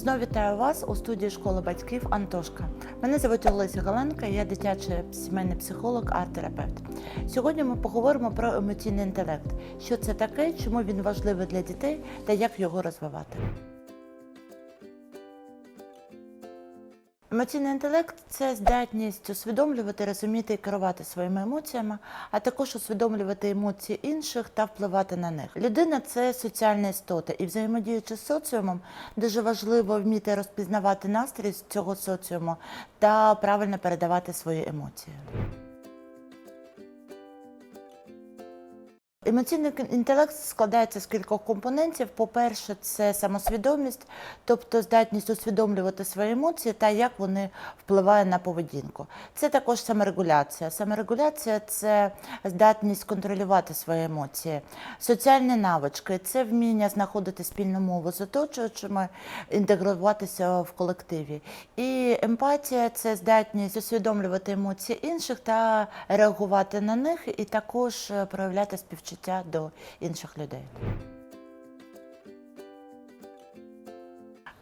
Знову вітаю вас у студії школи батьків Антошка. Мене звуть Олеся Галенка, я дитячий сімейний психолог, арт-терапевт. Сьогодні ми поговоримо про емоційний інтелект. Що це таке, чому він важливий для дітей та як його розвивати. Емоційний інтелект це здатність усвідомлювати, розуміти і керувати своїми емоціями, а також усвідомлювати емоції інших та впливати на них. Людина це соціальна істота, і взаємодіючи з соціумом, дуже важливо вміти розпізнавати настрій цього соціуму та правильно передавати свої емоції. Емоційний інтелект складається з кількох компонентів. По-перше, це самосвідомість, тобто здатність усвідомлювати свої емоції та як вони впливають на поведінку. Це також саморегуляція. Саморегуляція це здатність контролювати свої емоції. Соціальні навички це вміння знаходити спільну мову з оточуючими, інтегруватися в колективі. І емпатія це здатність усвідомлювати емоції інших та реагувати на них, і також е, проявляти співчуття до інших людей.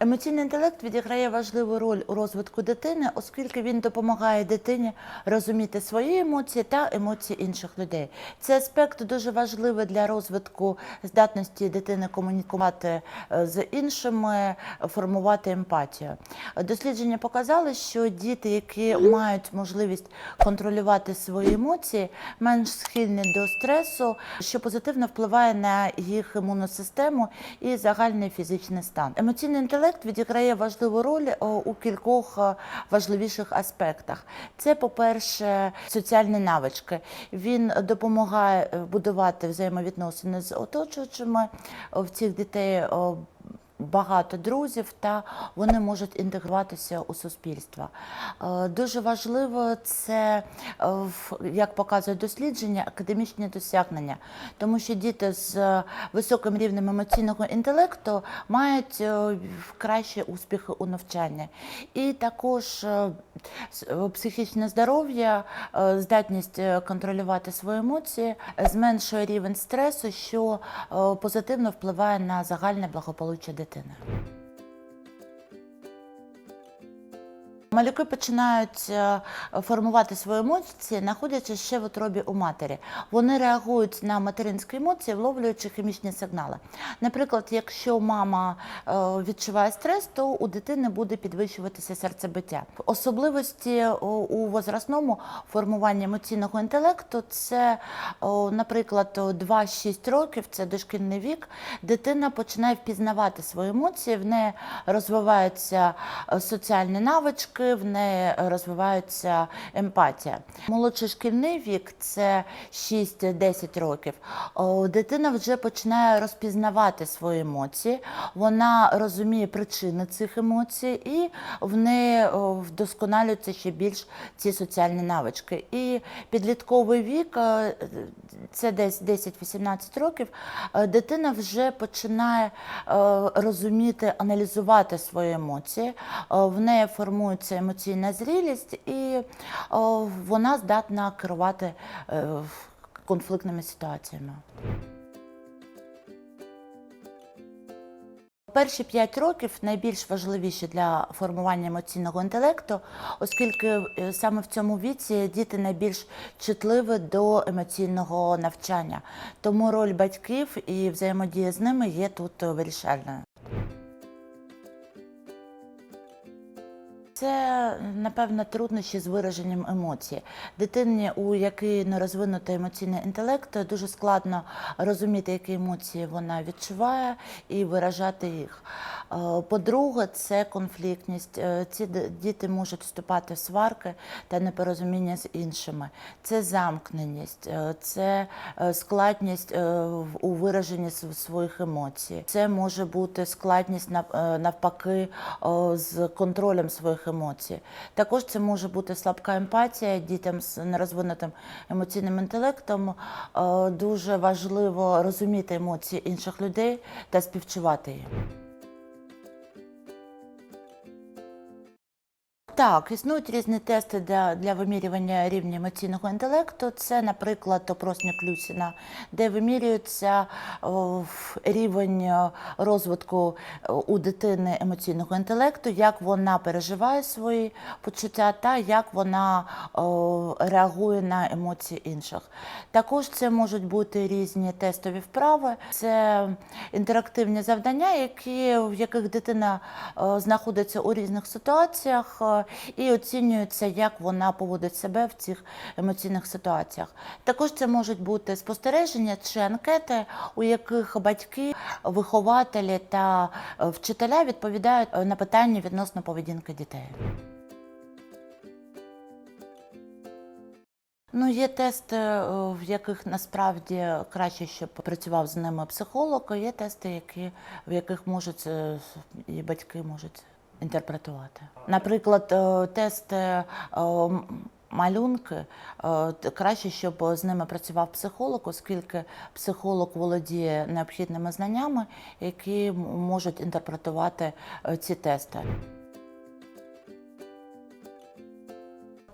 Емоційний інтелект відіграє важливу роль у розвитку дитини, оскільки він допомагає дитині розуміти свої емоції та емоції інших людей. Цей аспект дуже важливий для розвитку здатності дитини комунікувати е, з іншими, формувати емпатію. Дослідження показали, що діти, які мають можливість контролювати свої емоції, менш схильні до стресу, що позитивно впливає на їх імунну систему і загальний фізичний стан. Емоційний інтелект відіграє важливу роль у кількох е, важливіших аспектах. Це, по-перше, соціальні навички. Він допомагає е, будувати взаємовідносини з оточуючими в цих дітей. Багато друзів, та вони можуть інтегруватися у суспільство. Е, Дуже важливо це, е, як показують дослідження, академічні досягнення, тому що діти з високим рівнем емоційного інтелекту мають е, кращі успіхи у навчанні. І також психічне здоров'я, здатність контролювати свої емоції, зменшує рівень стресу, що позитивно впливає на загальне благополуччя дитини. hoşçakalın. Малюки починають е, формувати свої емоції, знаходячись ще в утробі у матері. Вони реагують на материнські емоції, вловлюючи хімічні сигнали. Наприклад, якщо мама е, відчуває стрес, то у дитини буде підвищуватися серцебиття. Особливості у возрастному формуванні емоційного інтелекту це, наприклад, о, 2-6 років, це дошкільний вік. Дитина починає впізнавати свої емоції, в неї розвиваються е, соціальні навички, в неї розвивається емпатія. Молодший шкільний вік це 6-10 років. Дитина вже починає розпізнавати свої емоції, вона розуміє причини цих емоцій, і в неї вдосконалюються ще більш ці соціальні навички. І підлітковий вік це десь 10-18 років. е, Дитина вже починає е, розуміти, аналізувати свої емоції. Е, В неї формується емоційна зрілість, і о, вона здатна керувати е, конфліктними ситуаціями. Перші п'ять років найбільш важливіші для формування емоційного інтелекту, оскільки е, саме в цьому віці діти найбільш чутливі до емоційного навчання. Тому роль батьків і взаємодія з ними є тут е, вирішальною. Це, напевно, труднощі з вираженням емоцій. Дитині, у якій не розвинутий емоційний інтелект, дуже складно розуміти, які емоції вона відчуває і виражати їх. Е, По-друге, це конфліктність. Е, Ці діти можуть вступати в сварки та непорозуміння з іншими. Це замкненість, е, це складність у вираженні своїх емоцій. Це може бути складність навпаки з контролем своїх емоцій. Також це може бути слабка емпатія дітям з нерозвинутим емоційним інтелектом. Е, Дуже важливо розуміти емоції інших людей та співчувати їм. Так, існують різні тести для, для вимірювання рівня емоційного інтелекту. Це, наприклад, опросник Люсіна, де вимірюється о, рівень розвитку е, у дитини емоційного інтелекту, як вона переживає свої почуття та як вона о, реагує на емоції інших. Також це можуть бути різні тестові вправи, це інтерактивні завдання, які, в яких дитина е, знаходиться у різних ситуаціях і оцінюється, як вона поводить себе в цих емоційних ситуаціях. Також це можуть бути спостереження чи анкети, у яких батьки, вихователі та е, вчителя відповідають е, на питання відносно поведінки дітей. Ну, є тести, е, в яких насправді краще, щоб працював з ними психолог, а є тести, які, в яких можуть і батьки можуть інтерпретувати. Наприклад, е, тести е, малюнки, е, краще, щоб з ними працював психолог, оскільки психолог володіє необхідними знаннями, які можуть інтерпретувати ці тести.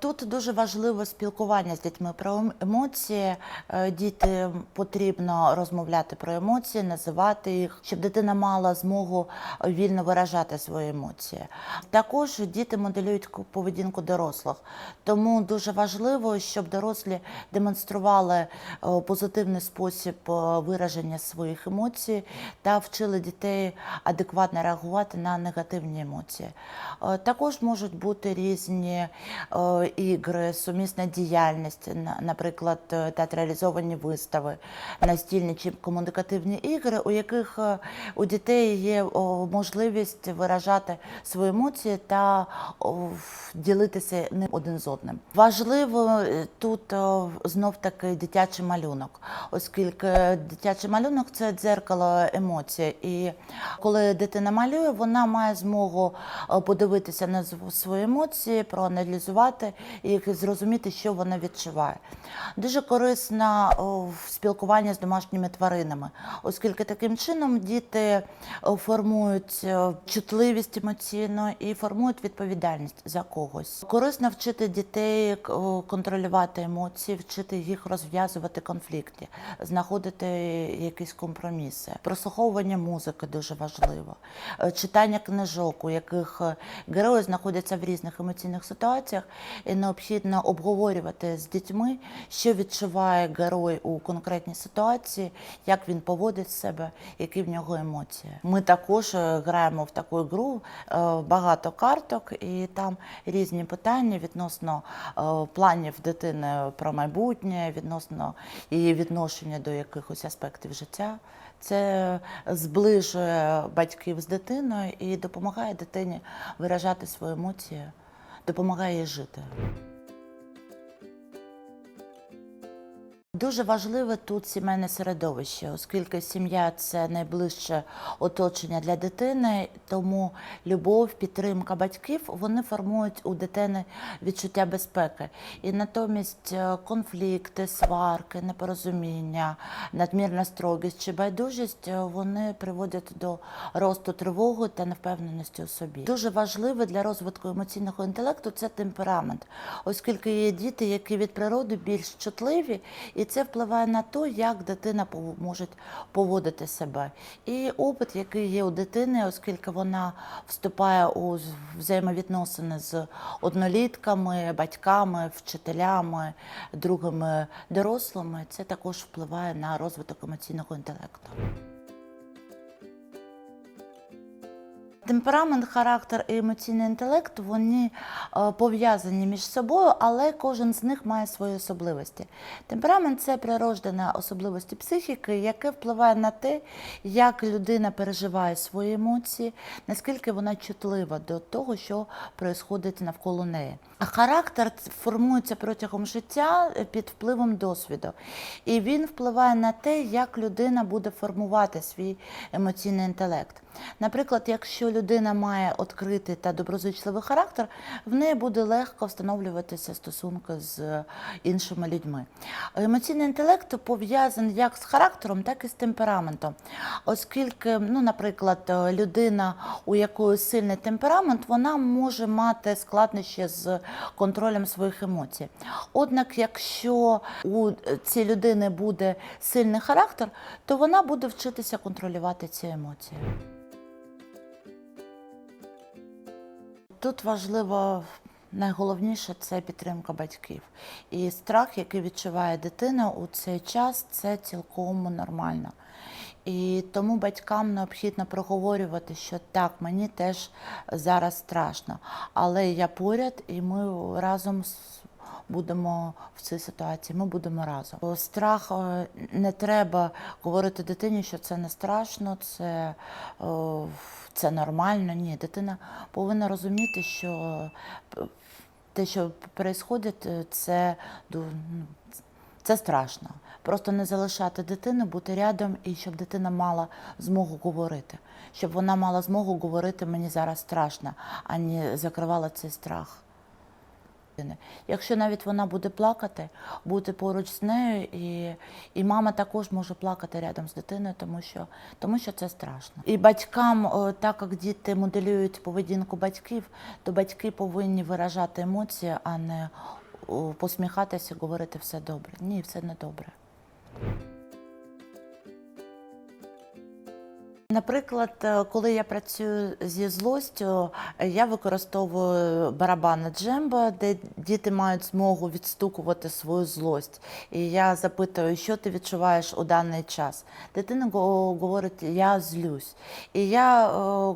Тут дуже важливо спілкування з дітьми про ем- емоції. Е, Діти потрібно розмовляти про емоції, називати їх, щоб дитина мала змогу вільно виражати свої емоції. Також діти моделюють поведінку дорослих, тому дуже важливо, щоб дорослі демонстрували е, позитивний спосіб е, вираження своїх емоцій та вчили дітей адекватно реагувати на негативні емоції. Також можуть бути різні ігри, сумісна діяльність, на- наприклад, е, театралізовані вистави, настільні чи комунікативні ігри, у яких е, у дітей є можливість виражати свої емоції та ділитися ним один з одним. Важливо е, тут знов таки дитячий малюнок, оскільки дитячий малюнок це дзеркало емоцій. І коли дитина малює, вона має змогу подивитися на свої емоції, проаналізувати і зрозуміти, що вона відчуває. Дуже корисно в спілкування з домашніми тваринами, оскільки таким чином діти формують чутливість емоційно і формують відповідальність за когось. Корисно вчити дітей контролювати емоції, вчити їх розв'язувати конфлікти, знаходити якісь компроміси. Прослуховування музики дуже важливо. Е, Читання книжок, у яких герої знаходяться в різних емоційних ситуаціях, і необхідно обговорювати з дітьми, що відчуває герой у конкретній ситуації, як він поводить себе, які в нього емоції. Ми також е, граємо в таку гру е, багато карток, і там різні питання відносно е, планів дитини про майбутнє, відносно її відношення до якихось аспектів життя. Це зближує батьків з дитиною і допомагає дитині виражати свої емоції, допомагає жити. Дуже важливе тут сімейне середовище, оскільки сім'я це найближче оточення для дитини, тому любов, підтримка батьків вони формують у дитини відчуття безпеки. І натомість е, конфлікти, сварки, непорозуміння, надмірна строгість чи байдужість е, вони приводять до росту тривоги та невпевненості у собі. Дуже важливе для розвитку емоційного інтелекту це темперамент, оскільки є діти, які від природи більш чутливі, і це впливає на те, як дитина може поводити себе. І опит, який є у дитини, оскільки вона вступає у взаємовідносини з однолітками, батьками, вчителями, другими дорослими, це також впливає на розвиток емоційного інтелекту. Темперамент, характер і емоційний інтелект вони е, пов'язані між собою, але кожен з них має свої особливості. Темперамент це природжена особливості психіки, яке впливає на те, як людина переживає свої емоції, наскільки вона чутлива до того, що відбувається навколо неї. А характер формується протягом життя е, під впливом досвіду, і він впливає на те, як людина буде формувати свій емоційний інтелект. Наприклад, якщо людина має відкритий та доброзичливий характер, в неї буде легко встановлюватися стосунки з іншими людьми. Емоційний інтелект пов'язаний як з характером, так і з темпераментом. Оскільки, ну, наприклад, людина, у якої сильний темперамент, вона може мати складнощі з контролем своїх емоцій. Однак, якщо у цієї людини буде сильний характер, то вона буде вчитися контролювати ці емоції. Тут важливо найголовніше це підтримка батьків. І страх, який відчуває дитина у цей час, це цілком нормально. І тому батькам необхідно проговорювати, що так, мені теж зараз страшно, але я поряд, і ми разом будемо в цій ситуації. Ми будемо разом. Страх е, не треба говорити дитині, що це не страшно, це, е, це нормально. Ні, дитина повинна розуміти, що е, те, що відбувається, це ну, це страшно. Просто не залишати дитину, бути рядом і щоб дитина мала змогу говорити. Щоб вона мала змогу говорити мені зараз страшно, а не закривала цей страх. Якщо навіть вона буде плакати, бути поруч з нею, і, і мама також може плакати рядом з дитиною, тому що, тому що це страшно. І батькам, так як діти моделюють поведінку батьків, то батьки повинні виражати емоції, а не посміхатися, говорити все добре. Ні, все не добре. Наприклад, е, коли я працюю зі злостю, е, я використовую барабани джембо, де діти мають змогу відстукувати свою злость. І я запитую, що ти відчуваєш у даний час. Дитина говорить, я злюсь. І я е,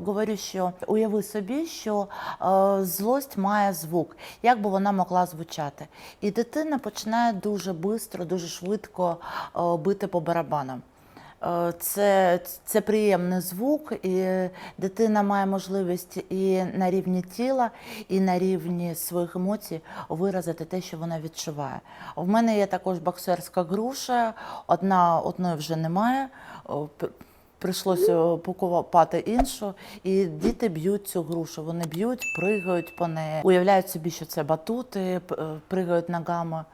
говорю, що уяви собі, що е, злость має звук, як би вона могла звучати. І дитина починає дуже швидко, дуже швидко е, бити по барабанам. Е, Це, це приємний звук, і дитина має можливість і на рівні тіла, і на рівні своїх емоцій виразити те, що вона відчуває. В мене є також боксерська груша, одна одної вже немає. Прийшлося покупати іншу, і діти б'ють цю грушу. Вони б'ють, пригають по неї, уявляють собі, що це батути, е, пригають ногами.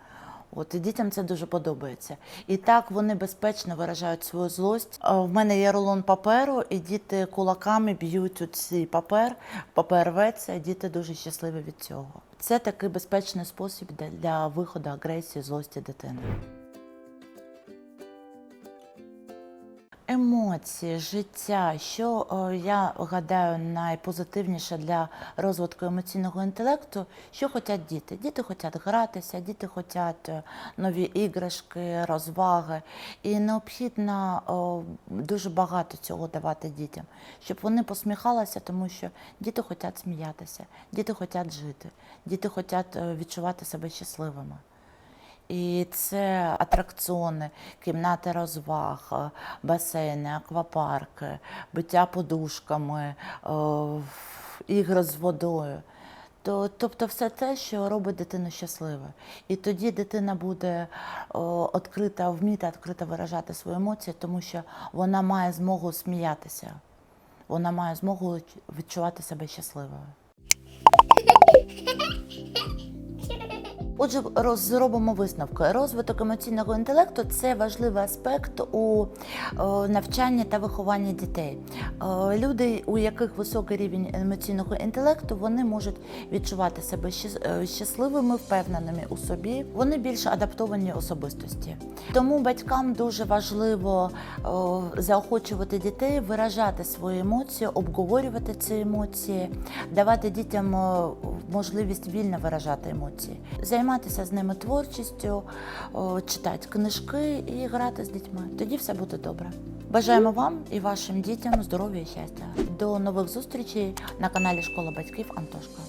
От і дітям це дуже подобається. І так вони безпечно виражають свою злость. А В мене є рулон паперу, і діти кулаками б'ють у цей папер, папер рветься, і діти дуже щасливі від цього. Це такий безпечний спосіб для виходу агресії, злості дитини. Емоції, життя, що е, я гадаю найпозитивніше для розвитку емоційного інтелекту, що хочуть діти. Діти хочуть гратися, діти хочуть е, нові іграшки, розваги. І необхідно дуже багато цього давати дітям, щоб вони посміхалися, тому що діти хочуть сміятися, діти хочуть жити, діти хочуть е, відчувати себе щасливими. І це атракціони, кімнати розваг, е, басейни, аквапарки, биття подушками, е, ігри з водою. Тобто все те, що робить дитину щасливою. І тоді дитина буде відкрита, вміти відкрито виражати свої емоції, тому що вона має змогу сміятися, вона має змогу відчувати себе щасливою. Отже, зробимо висновки. Розвиток емоційного інтелекту це важливий аспект у е, навчанні та вихованні дітей. Е, Люди, у яких високий рівень емоційного інтелекту, вони можуть відчувати себе е, щасливими, впевненими у собі. Вони більш адаптовані особистості. Тому батькам дуже важливо заохочувати дітей, виражати свої емоції, обговорювати ці емоції, давати дітям можливість вільно виражати емоції, займатися з ними творчістю, читати книжки і грати з дітьми. Тоді все буде добре. Бажаємо вам і вашим дітям здоров'я і щастя. До нових зустрічей на каналі Школа батьків Антошка.